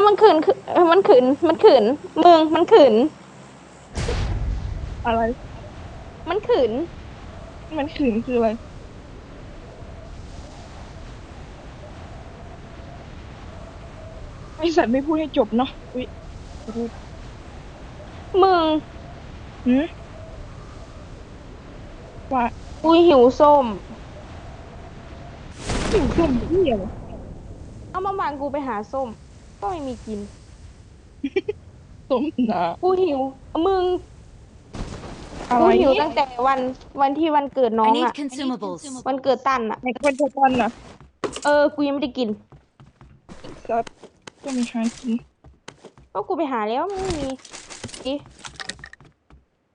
อมันขืนคือเออมันขืน มันขืน มึง มันขืน อะไร มันขืน มันขืนคืออะไร ไอสัตว์ไม่พูดให้จบเนาะ อุ้ยขอโทษมึงหืมว่าอุ้ยหิวส้ม หิวส้มที่อะไรเอามาวางกูไปหาส้ม ก็ไม่มีกินส้มหนากูหิว มึงอะกูไรหิวตั้งแต่วันวันที่วันเกิดน้อ I ง need อะ consumables. วันเกิดตันอะในคนจะตันน่ะเออ กูยังไม่ได้กินสัตว์ก็มีหากินก็กูไปหาแล้วมันไม่มีอี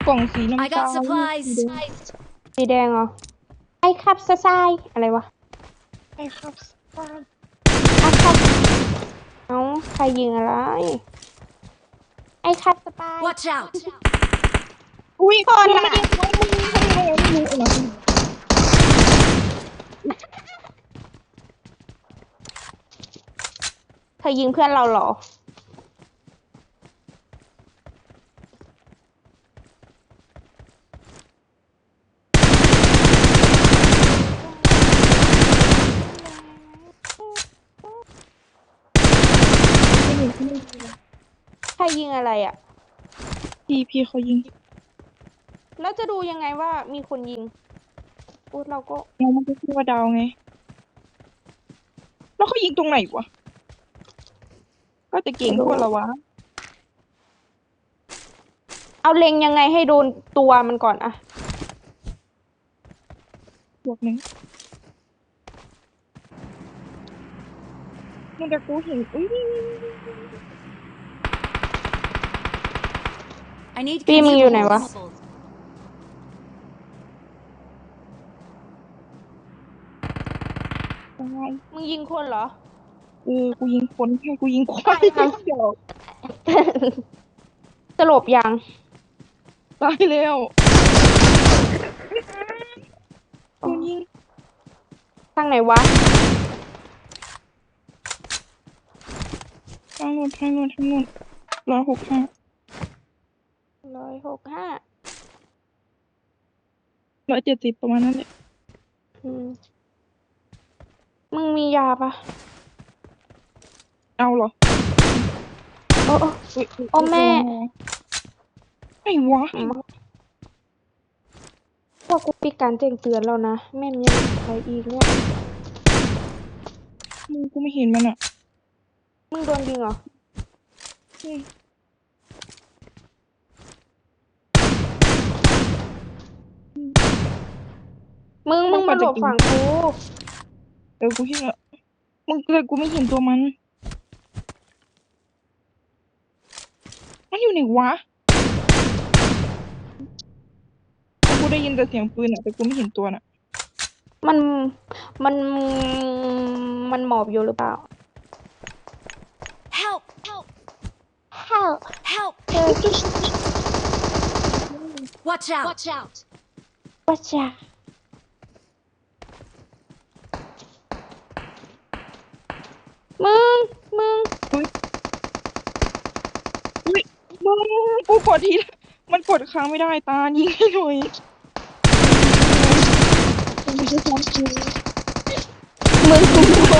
กล่องสี I น้ำตา got ล supplies. สีแดงเหรอไอ้ครับซะซายอะไรวะ ไอ้ครับป้าไอ้ครับเอ้า ใครยิงอะไร ไอ้ครับสปาย Watch out. อุ้ยก่อนมึงน่ะไม่ได้มึงไม่ได้ไม่รู้เหรอเธอยิงเพื่อนเราเหรอ ไม่รู้ไม่รู้ ใครยิง อะไรอะพี่พี่เขายิงแล้วจะดูยังไงว่ามีคนยิงพูดเราก็เรามันก็คือว่าดาวไง แล้วเขายิงตรงไหนวะ ก็จะเก่งกว่าเราวะ เอาเล็งยังไงให้โดนตัวมันก่อนอะบวกหนึ่งมันจะกูเห็นอุ้ย I need ปีมึงอยู่ไหนวะ consumables. ตายมึงยิงคนเหรอ เออกูยิงคนแค่กูยิงควายตายค่ะเดี๋ยวสลบยัง ตายแล้วกูยิงทางไหนวะ ทางโน้นทางโน้นทางโน้นร้อยหกห้า ร้อยหกห้าร้อยเจ็ดสิบประมาณนั้นแหละอืมมึงมียาปะเอาเหรอ โอ้โอ้อุ๊ยยโอ้แม่ไอ้วะพอกูปิดการแจ้งเตือนแล้วนะ แม่มยังใครอีกเนี่ยมึงกูไม่เห็นมันอะ มึงโดนยิงเหรอ มมึงมึงมาหลบฝั่งกูเออกูเห็นละมึงเลยกูไม่เห็นตัวมัน มันอยู่ไหนวะ กูได้ยินแต่เสียงปืนอะแต่กูไม่เห็นตัวน่ะ มันมันมันหมอบอยู่หรือเปล่า Help! Help! Help Help! เออ Watch out! Watch out! ว่าจะ มึง มึงอุ้ยมึงกูกดทีละมันกดค้างไม่ได้ตายิงให้หน่อยมึงจะทำกูมึงกูโง่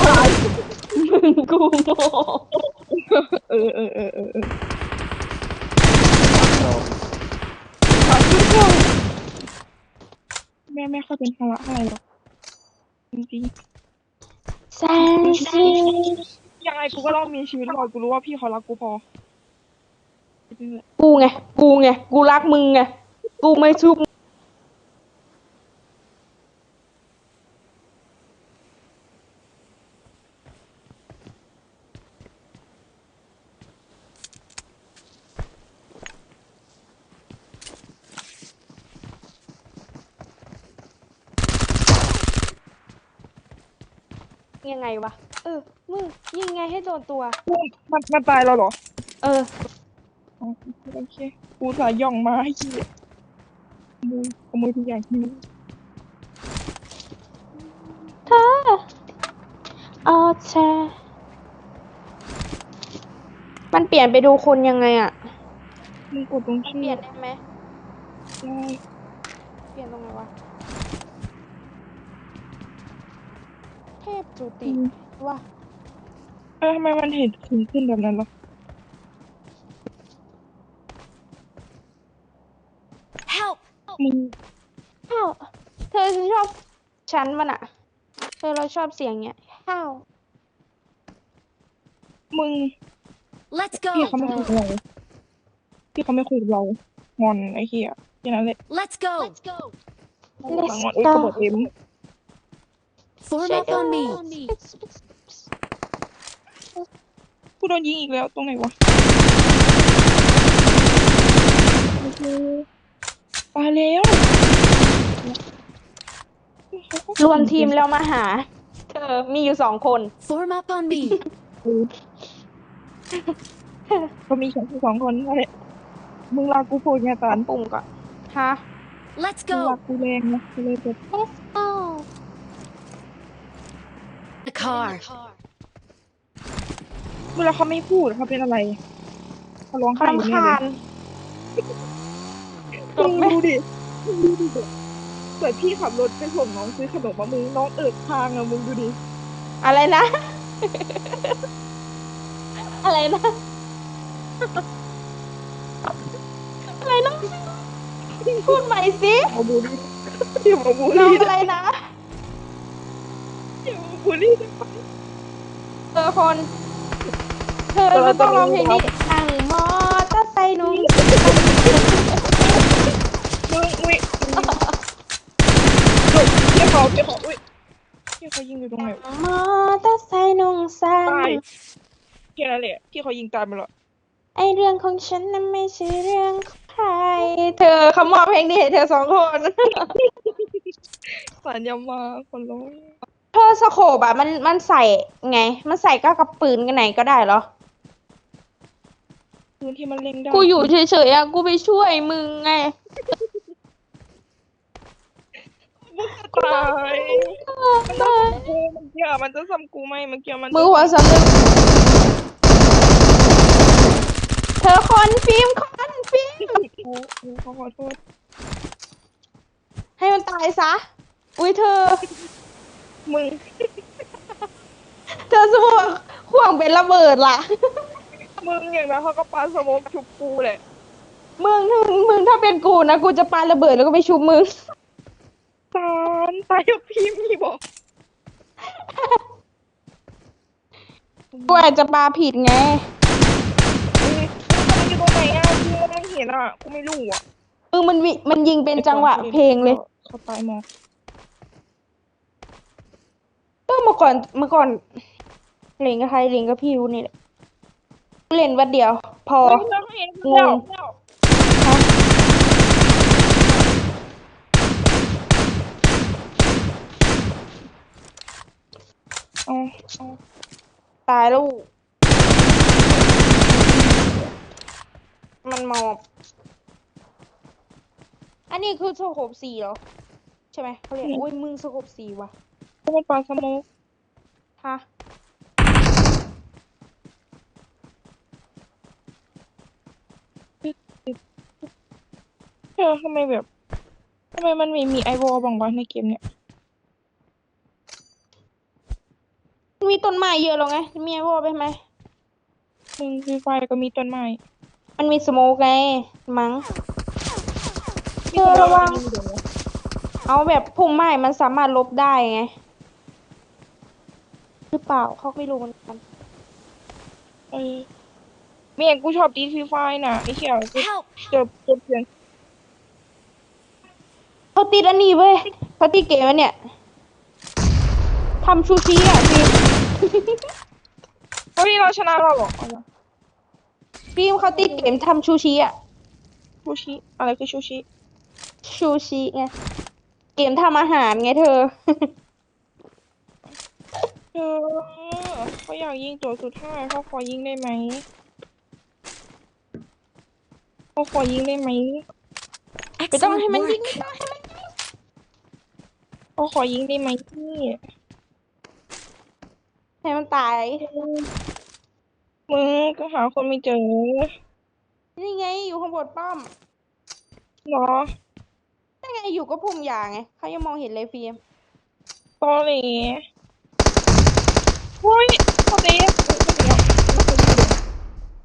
มึงกูโง่เออเออเออเออเออขอบคุณค่ะแม่ไม่ค่อยเป็นภาระอะไรหรอกจริง แซนซียังไงกูก็ต้องมีชีวิตรอดกูรู้ว่าพี่เขารักกูพอ กูไง กูไง กูรักมึงไง กูไม่ชุบ ไงวะ เออ มึงยิงไงให้โดนตัว มันมันตายแล้วเหรอเออ อ๋อโอเคกูสายย่องมาให้ขี้ขโมยขโมยทุกอย่างที่มีเธอเอาเธอปลี่ยนไปดูคนยังไงอะมึงกดตรงเปชื่อลี่ยนได้ไหมได้เปลี่ยนตรงไหนวะ เทพจุติอืมว่าเอ้ยทำไมมันเห็นขึ้นขึ้นแบบนั้นล่ะ Help! มึงอ้าวเธอฉันชอบฉันมันอะเธอเราชอบเสียงเนี้ยอ้าวมึง Let's พี่ go! เขาไม่คุยกับเราพี่เขาไม่คุยกับเรางอนไอ้เหี้ยแค่นั้นแหละ Let's go! Let's go! งอนอุ้ยกระบอกเอ็ม Form up on me! กูโดนยิงอีกแล้วตรงไหนวะโอเคตายแล้วรวมทีมแล้วมาหา เธอมีอยู่สองคน Form up on me! ก็มีแค่สองคนนั่นแหละมึงลากูพูดไงตานปุ่มก่อนฮะ Let's มึงลา go! กูแรงนะกูเลยแบบ Let's go car. เวลาเขาไม่พูดเขาเป็นอะไรเขาร้องไห้อยู่รำเนี่ยคาเลยญมึงดูดิมึงดูดิเกิดพี่ขับรถไปส่งน้องซื้อขนมมามึงน้องเอิดทางอะมึงดูดิอะไรนะ อะไรนะ อะไรนะ พูดใหม่สิ มาบูลลี่อย่ามาบูลน้องลี่อะไรนะอย่ามา บูลลี่ได้ปะเธอคน เธอก็ต้องร้องเพลงนี้นั่งมอเตอร์ไซค์หนุ่มมึงอุ้ยเรียกเขาเรียกเขาอุ้ยเรียกเขายิงอยู่ตรงไหนวะมอเตอร์ไซค์หนุ่งสันตายแค่นั้นแหละที่เขายิงตายไปแล้วไอเรื่องของฉันนั้นไม่ใช่เรื่องของใคร เธอเขามอบเพลงนี้ให้เธอสองคนสารยามาคนร้องเธ อสโคบอะมันมันใส่ไง มันใส่ก็กับปืนกันไหนก็ได้เหรอ พื้นที่มันเล็งได้กูอยู่เฉยๆอะกูไปช่วยมึงไงตายมันจะซ้ำกูเมื่อกี้อะมันจะซ้ำกูไหมเมื่อกี้มันจะมือหัวสำนึกเธอคนฟิล์มคนฟิล์มกูกูเขาขอโทษให้มันตายซะ อุ้ยเธอ มึง เธอสมองห่วงเป็นระเบิดล่ะ มึงอย่างนั้นเขาก็ปาสโมกชุบกูแหละ มึงถ้ามึงถ้าเป็นกูนะกูจะปาระเบิดแล้วก็ไปชุบมึงตานตายกับพี่มีบอกกูอาจจะปาผิดไงเอ้ยมันอยู่ตรงไหนอะกูไม่ได้เห็นอะกูไม่รู้อะมึงมันวิมันยิงเป็นจังหวะเพลงเลย เขาตายหมอ ก็เมื่อก่อนเมื่อก่อนเล่นกับใครเล่นกับพี่รู้นี่แหละเล่นวันเดียว พอ เฮ้ยเราเห็นแล้วฮะเอาเอาตายแล้ว มันมอบ อันนี้คือสโคบสีเหรอ ใช่ไหมเขาเรียกอุ้ยมึงสโคบสีว่ะ เขาเป็นปลาสโมกฮะเออทำไมแบบทำไมมันไม่มีไอวอลบ้างวะในเกมเนี่ย มีต้นไม้เยอะแล้วไง มีไอวอลไปไหมมึงฟรีไฟก็มีต้นไม้ มันมีสโมกไง มั้งเออระวัง เอาแบบพุ่มไม้มันสามารถลบได้ไง รือเปล่าเขาไม่รู้เหมือนกันเออเมียกูชอบตีฟรีไฟน่ะไอ้เหี้ยกู Help! เจอเจอเพื่อนเขาติดอันนี้เว้ยเขาติดเกมอันเนี่ยทำชูชีอะฟิล์มเฮ้ยเราชนะเราเหรอเอาละฟิล์มเขาติดเกมทำชูชีอะชูชิอะไรคือชูชิชูชีไงเกมทำอาหารไงเธอ เออเขาอยากยิงตัวสุดท้ายเขาขอยิงได้ไหมเขาขอยิงได้ไหมไม่ต้อง Excellent ให้มันยิง work. ไม่ต้องให้มันยิงเขาขอยิงได้ไหมพี่ให้มันตายมึงก็หาคนไม่เจอนี่ไงอยู่ข้างบนป้อมเหรอนี่ไงอยู่ก็พุ่มยางไงเขายังมองเห็นเลยฟิล์มตอเหลเฮ้ยเขาเตะ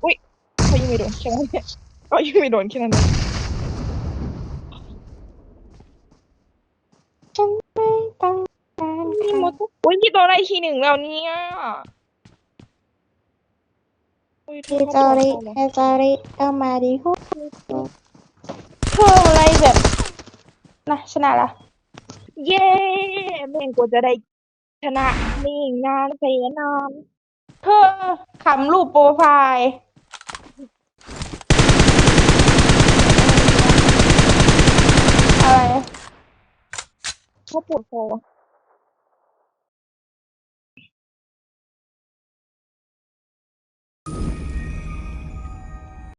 อุ้ยเขายิงไม่โดนใช่ไหมเขายิงไม่โดนแค่นั้นเองฉันไม่ต้องการนี่ใครมดอุ้ยพี่ตัวอะไรทีหนึ่งแล้วเนี่ยอุ้ยเธเฮอจอเขาริตัวเฮจอริก็มาดีฮุเพิ่มอะไรแบบนะชนะละ เย้แม่งกว่าจะได้ ชนะนี่งานเสียนานเธอขำรูปโปรไฟล์อะไรเขาปวดคอ